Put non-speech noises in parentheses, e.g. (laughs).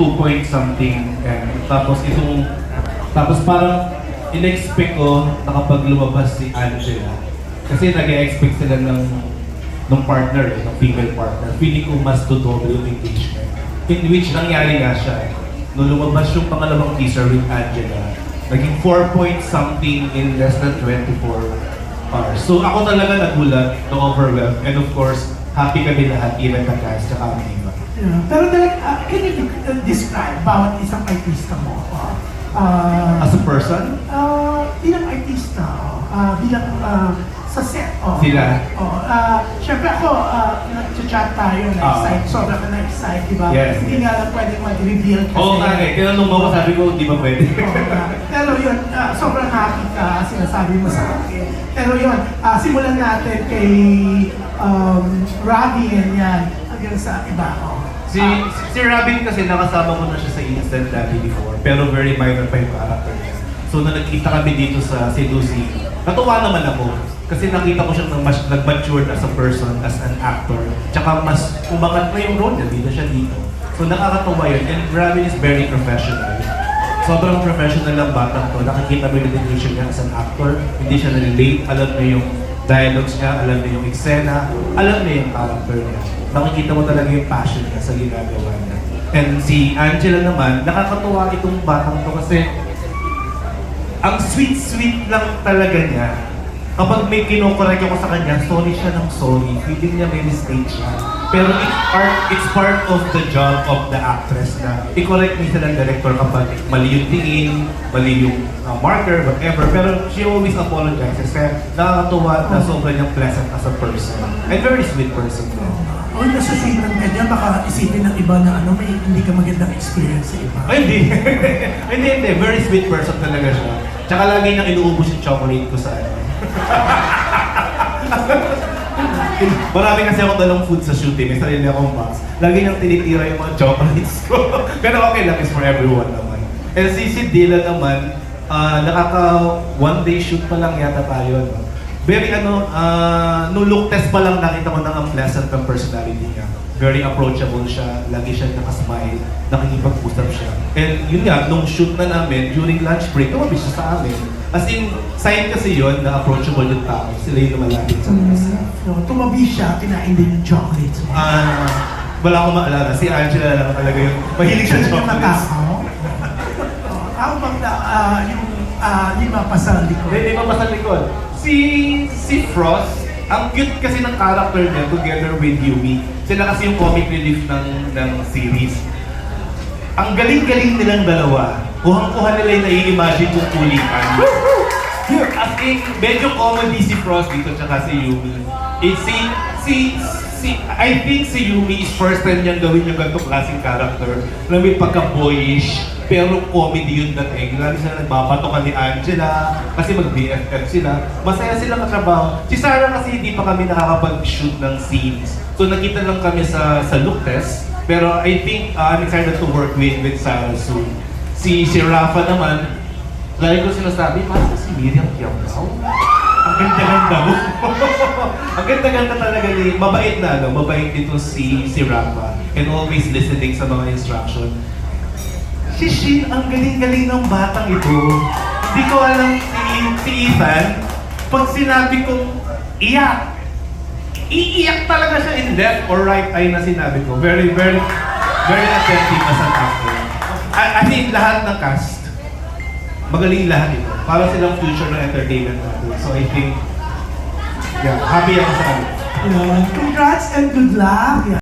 two point something. And tapos itong, tapos parang in-expect ko na kapag lumabas si Angela, kasi nag-expect sila ng ng partner, eh, ng female partner. Feeling ko mas dodoble yung engagement. In which nangyari nga siya. Nung lumabas yung pangalawang teaser with Angela, naging 4 point something in less than 24 hours. So ako talaga nagulat, na-overwhelmed, and of course, happy kami lahat, even the cast, tsaka iba. Yeah. Pero direct, ah, can you uh, describe bawat isang artista mo? Ah, As a person, ah, bilang artista, oh, ah, bilang ah, sa set. Oh. Sila? Oh, ah, Siyempre ako, uh, nag-chat tayo, na-excite, Ah. sobrang na-excite, di ba? Yes, Hindi nga lang pwedeng mag-reveal kasi. oo nga eh, tinanong mo ako, sabi ko, di ba pwede? Nga. Pero yun, ah, sobrang happy ka, sinasabi mo sa akin. Pero yun, ah, simulan natin kay um, Ravi and yan, hanggang sa iba. Oh. Si, si Robin kasi nakasama ko na siya sa Instant Daddy before, pero very minor pa yung character niya. So nung nagkita kami dito sa si Lucy, natuwa naman ako. Kasi nakita ko siya nang mas nag-matured as a person, as an actor. Tsaka mas umangat na yung role niya, dito siya dito. So nakakatawa yun. And Robin is very professional. Sobrang professional ng batang to. Nakikita mo yung dedication niya as an actor. Hindi siya nalilate. Alam mo yung dialogues niya, alam mo yung eksena, alam mo yung character niya. Nakikita mo talaga yung passion niya sa ginagawa niya. And si Angela naman, nakakatuwa itong batang to kasi ang sweet-sweet lang talaga niya. Kapag may kinokorek ako sa kanya, sorry siya ng sorry. Feeling niya may mistake siya. Pero it's part, it's part of the job of the actress na i-correct minsan ng director kapag mali yung tingin, mali yung uh, marker, whatever. Pero she always apologizes. Kaya nakakatuwa na sobrang niyang pleasant as a person. And very sweet person. din. O nasa sweetan ka dyan, baka isipin ng iba na ano, may hindi ka magandang experience sa iba. Ay, hindi. (laughs) hindi, hindi. Very sweet person talaga siya. Tsaka lagi niyang inuubos yung chocolate ko sa ano. (laughs) Marami kasi ako dalang food sa shooting. May sarili akong box. Lagi niyang tinitira yung mga chocolates ko. (laughs) Pero okay lang. It's for everyone naman. And si si Dylan naman, ah, nakaka one day shoot pa lang yata tayo. No? Very ano, uh, no look test pa lang nakita ko ng ang pleasant ng personality niya. Very approachable siya, lagi siya nakasmile, nakikipag-usap siya. And yun nga, nung shoot na namin, during lunch break, tumabi siya sa amin. As in, sign kasi yun na approachable yung tao. Sila yung lumalapit sa mesa. So, tumabi siya, kinain din yung chocolates mo. Ah, wala akong maalala. Si Angela lang talaga yung mahilig siya Yung chocolates. matakaw. Oh, Ako bang na, ah, yung ah, lima pa sa likod? Hindi pa sa likod. Si, si Frost, ang cute kasi ng character niya together with Yumi. Sila kasi yung comic relief ng, ng series. Ang galing-galing nilang dalawa. Kuhang-kuha nila yung nai-imagine kong kulitan. As in, medyo comedy si Frost dito tsaka si Yumi. Eh, si, si, si, I think si Yumi is first time niyang gawin yung ganitong klaseng character na may pagka-boyish, pero comedy yung dating. Lagi sila nagbabatokan ni Angela kasi mag-BFF sila. Masaya sila katrabaho. Si Sarah kasi hindi pa kami nakakapag-shoot ng scenes. So nakita lang kami sa sa look test. Pero I think uh, I'm excited to work with with Sarah soon. Si si Rafa naman, lagi ko sinasabi, parang si Miriam Kiamao. Ang ganda-ganda mo. (laughs) Ang ganda-ganda talaga ni, mabait na, no? Mabait dito si, si Rafa. And always listening sa mga instruction. Si Shin, ang galing-galing ng batang ito. Hindi ko alam si, si Ethan, pag sinabi kong iyak, iiyak talaga siya in left or right eye na sinabi ko. Very, very, very attentive as an actor. I, I think lahat ng cast, magaling lahat ito. Para silang future ng entertainment natin. So I think, yeah, happy ako sa kanila. Yun. Congrats and good luck.